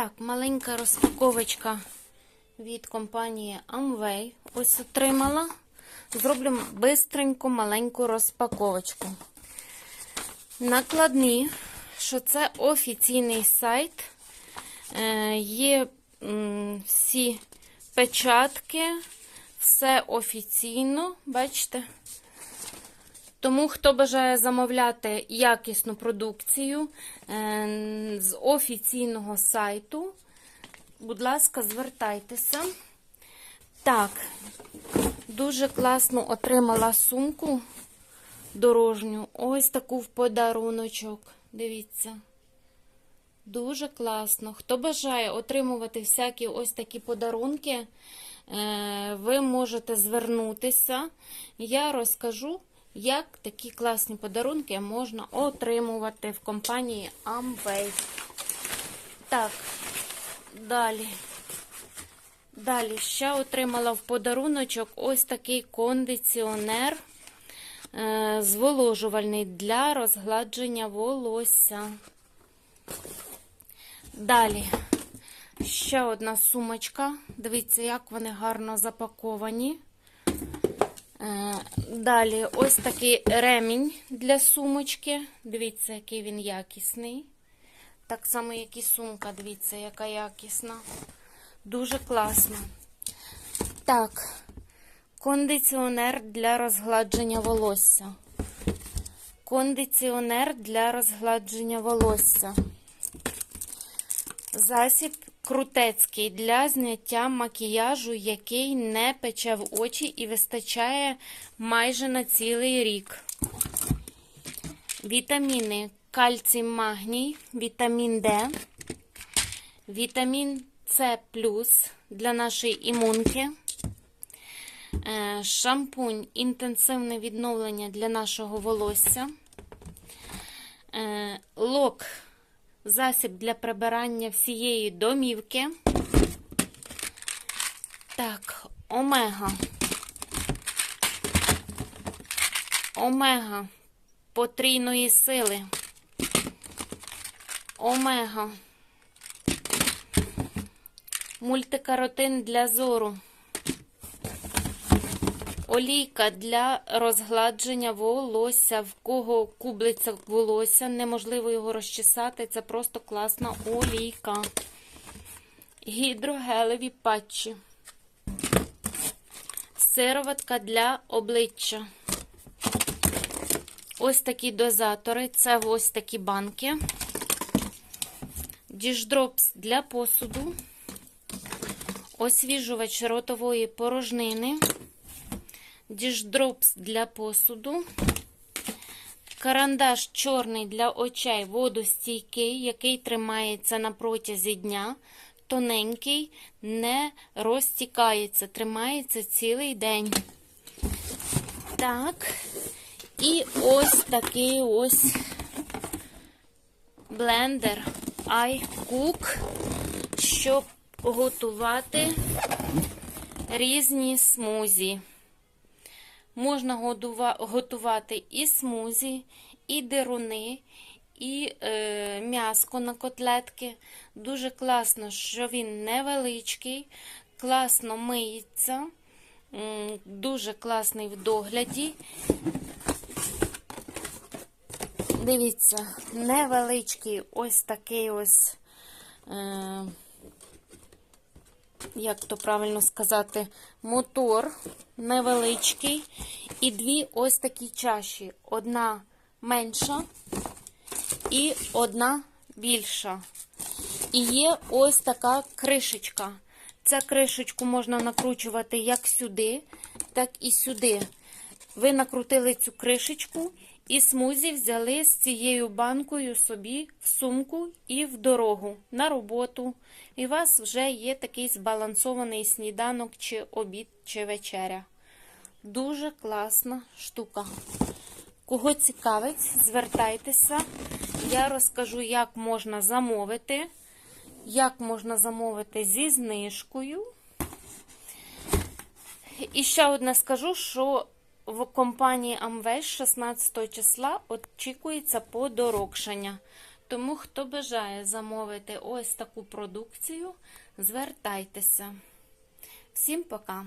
Так, маленька розпаковочка від компанії Amway. Ось отримала. Зроблю бистреньку маленьку розпаковочку. Накладні, що це офіційний сайт. Е, Є всі печатки, все офіційно, бачите? Тому, хто бажає замовляти якісну продукцію е, з офіційного сайту, будь ласка, звертайтеся. Так, дуже класно отримала сумку дорожню. Ось таку в подаруночок. Дивіться. Дуже класно. Хто бажає отримувати всякі ось такі подарунки, е, ви можете звернутися. Я розкажу, як такі класні подарунки можна отримувати в компанії Amway. Так, далі. Далі ще отримала в подаруночок ось такий кондиціонер е, зволожувальний для розгладження волосся. Далі ще одна сумочка. Дивіться, як вони гарно запаковані. Е, Далі ось такий ремінь для сумочки. Дивіться, який він якісний. Так само, як і сумка, дивіться, яка якісна. Дуже класно. Так, кондиціонер для розгладження волосся. Кондиціонер для розгладження волосся. Засіб крутецький для зняття макіяжу, який не пече в очі і вистачає майже на цілий рік. Вітаміни кальцій, магній, вітамін Д, вітамін С плюс для нашої імунки, е, шампунь інтенсивне відновлення для нашого волосся, е, лок засіб для прибирання всієї домівки. Так, омега. Омега потрійної сили. Омега. Мультикаротин для зору. Олійка для розгладження волосся. В кого кублиться волосся, неможливо його розчесати. Це просто класна олійка. Гідрогелеві патчі. Сироватка для обличчя. Ось такі дозатори. Це ось такі банки. Діждропс для посуду. Освіжувач ротової порожнини. Діждропс для посуду. Карандаш чорний для очей водостійкий, який тримається на протязі дня. Тоненький, не розтікається, тримається цілий день. Так. І ось такий ось блендер iCook, щоб готувати різні смузі. Можна готувати і смузі, і деруни, і е, м'яско на котлетки. Дуже класно, що він невеличкий, класно миється, дуже класний в догляді. Дивіться, невеличкий ось такий ось, е, як то правильно сказати, мотор невеличкий. І дві ось такі чаші. Одна менша і одна більша. І є ось така кришечка. Цю кришечку можна накручувати як сюди, так і сюди. Ви накрутили цю кришечку і смузі взяли з цією банкою собі в сумку і в дорогу на роботу. І у вас вже є такий збалансований сніданок, чи обід, чи вечеря. Дуже класна штука. Кого цікавить, звертайтеся. Я розкажу, як можна замовити. Як можна замовити зі знижкою. І ще одне скажу, що в компанії Amway 16 числа очікується подорожчання. Тому, хто бажає замовити ось таку продукцію, звертайтеся. Всім пока!